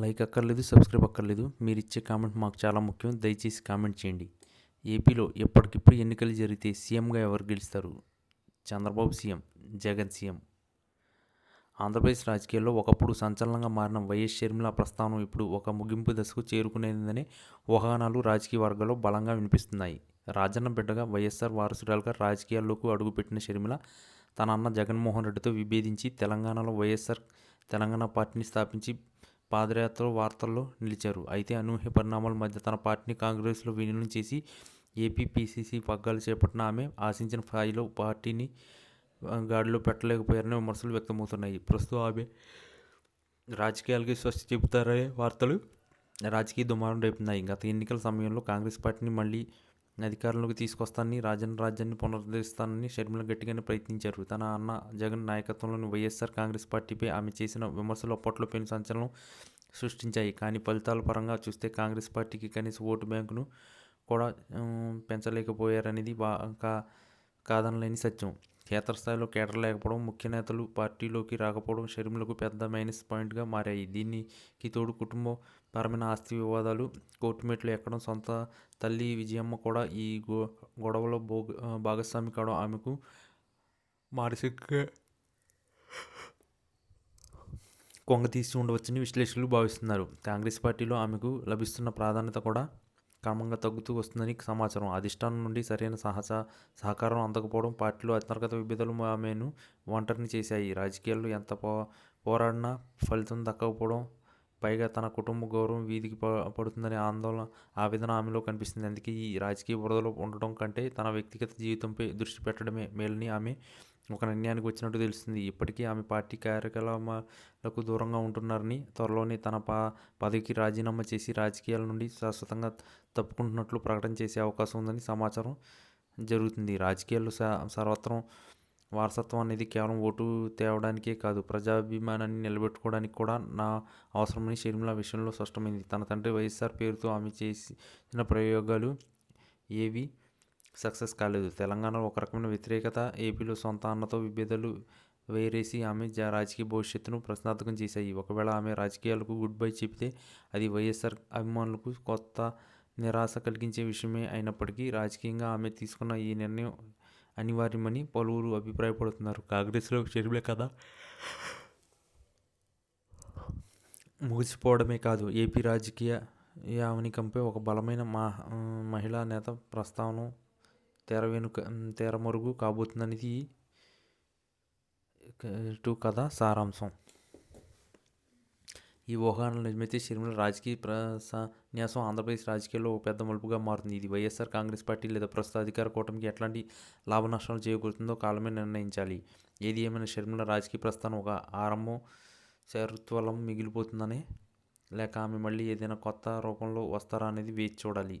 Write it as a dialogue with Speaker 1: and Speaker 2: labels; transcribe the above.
Speaker 1: Like అక్కర్లేదు subscribe అక్కర్లేదు. మీరు ఇచ్చే కామెంట్ మాకు చాలా ముఖ్యం. దయచేసి కామెంట్ చేయండి. ఏపీలో ఎప్పటికిప్పుడు ఎన్నికలు జరిగితే సీఎంగా ఎవరు గెలుస్తారు? Chandrababu CM Jagan CM. Andhra Pradesh రాజకీయాల్లో ఒకప్పుడు సంచలనంగా మారిన వైఎస్ షర్మిల ప్రస్థానం ఇప్పుడు ఒక ముగింపు దశకు చేరుకునేందని ఊహానాలు రాజకీయ వర్గాల్లో బలంగా వినిపిస్తున్నాయి. రాజన్న బిడ్డగా వైఎస్ఆర్ వారసురాలుగా రాజకీయాల్లోకి అడుగుపెట్టిన షర్మిల తన అన్న జగన్మోహన్ రెడ్డితో విభేదించి తెలంగాణలో వైఎస్ఆర్ తెలంగాణ పార్టీని స్థాపించి పాదయాత్ర వార్తల్లో నిలిచారు. అయితే అనూహ్య పరిణామాల మధ్య తన పార్టీని కాంగ్రెస్లో విలీనం చేసి ఏపీపీసీసీ పగ్గాలు చేపట్టిన ఆమె ఆశించిన స్థాయిలో పార్టీని గాడిలో పెట్టలేకపోయారని విమర్శలు వ్యక్తమవుతున్నాయి. ప్రస్తుతం ఆమె రాజకీయాలకి స్వస్తి చెబుతారనే వార్తలు రాజకీయ దుమారం రేపుతున్నాయి గత ఎన్నికల సమయంలో కాంగ్రెస్ పార్టీని మళ్ళీ అధికారంలోకి తీసుకొస్తానని రాజన్న రాజ్యాన్ని పునరుద్ధరిస్తానని షర్మిల గట్టిగానే ప్రయత్నించారు. తన అన్న జగన్ నాయకత్వంలోని వైఎస్ఆర్ కాంగ్రెస్ పార్టీపై ఆమె చేసిన విమర్శలు అప్పట్లో పెను సంచలనం సృష్టించాయి. కానీ ఫలితాల పరంగా చూస్తే కాంగ్రెస్ పార్టీకి కనీస ఓటు బ్యాంకును కూడా పెంచలేకపోయారనేది బాగా కాదనలేని సత్యం. క్షేత్రస్థాయిలో కేటర్ లేకపోవడం ముఖ్య నేతలు పార్టీలోకి రాకపోవడం షర్మిలకు పెద్ద మైనస్ పాయింట్గా మారాయి. దీనికి తోడు కుటుంబ పరమైన ఆస్తి వివాదాలు కోర్టు మెట్లు ఎక్కడం సొంత తల్లి విజయమ్మ కూడా ఈ గో గొడవలో భోగ భాగస్వామి కావడం ఆమెకు మానసిక కొంగ తీసి ఉండవచ్చని విశ్లేషకులు భావిస్తున్నారు. కాంగ్రెస్ పార్టీలో ఆమెకు లభిస్తున్న ప్రాధాన్యత కూడా క్రమంగా తగ్గుతూ వస్తుందని సమాచారం. అధిష్టానం నుండి సరైన సహజ సహకారం అందకపోవడం పార్టీలో అంతర్గత విభేదాలు ఆమెను ఒంటరిని చేశాయి. రాజకీయాల్లో ఎంత పో పోరాడినా ఫలితం దక్కకపోవడం పైగా తన కుటుంబ గౌరవం వీధికి పడుతుందనే ఆందోళన ఆవేదన ఆమెలో కనిపిస్తుంది. అందుకే ఈ రాజకీయ బురదలో ఉండడం కంటే తన వ్యక్తిగత జీవితంపై దృష్టి పెట్టడమే మేలని ఆమె ఒక నిర్ణయానికి వచ్చినట్టు తెలుస్తుంది. ఇప్పటికీ ఆమె పార్టీ కార్యకలాపాలకు దూరంగా ఉంటున్నారని త్వరలోనే తన పా పదవికి రాజీనామా చేసి రాజకీయాల నుండి శాశ్వతంగా తప్పుకుంటున్నట్లు ప్రకటన చేసే అవకాశం ఉందని సమాచారం జరుగుతుంది. రాజకీయాల్లో స సర్వత్రం వారసత్వం అనేది కేవలం ఓటు తేవడానికే కాదు ప్రజాభిమానాన్ని నిలబెట్టుకోవడానికి కూడా నా అవసరమని షర్మిల విషయంలో స్పష్టమైంది. తన తండ్రి వైఎస్ఆర్ పేరుతో ఆమె చేసిన ప్రయోగాలు ఏవి? సక్సెస్ కాలేదు. తెలంగాణలో ఒక రకమైన వ్యతిరేకత ఏపీలో సొంత అన్నతో విభేదాలు వేరేసి ఆమె రాజకీయ భవిష్యత్తును ప్రశ్నార్థకం చేశాయి. ఒకవేళ ఆమె రాజకీయాలకు గుడ్ బై చెబితే అది వైఎస్ఆర్ అభిమానులకు కొత్త నిరాశ కలిగించే విషయమే అయినప్పటికీ రాజకీయంగా ఆమె తీసుకున్న ఈ నిర్ణయం అనివార్యమని పలువురు అభిప్రాయపడుతున్నారు. కాంగ్రెస్లో షర్మిల కథ ముగిసిపోవడమే కాదు. ఏపీ రాజకీయ యావనికంపై ఒక బలమైన మహిళా నేత ప్రస్తావన తెర వెనుక తెర మరుగు కాబోతుందనేది టూ కథ సారాంశం. ఈ ఊహాలను నిజమైతే షర్మిల రాజకీయ ప్రసన్యాసం ఆంధ్రప్రదేశ్ రాజకీయాల్లో పెద్ద మలుపుగా మారుతుంది. ఇది వైఎస్ఆర్ కాంగ్రెస్ పార్టీ లేదా ప్రస్తుత అధికార కూటమికి ఎట్లాంటి లాభ నష్టాలు చేకూరుతుందో కాలమే నిర్ణయించాలి. ఏది ఏమైనా షర్మిల రాజకీయ ప్రస్థానం ఒక ఆరంభం శరత్వలం మిగిలిపోతుందని లేక ఆమె మళ్ళీ ఏదైనా కొత్త రూపంలో వస్తారా అనేది వేచి చూడాలి.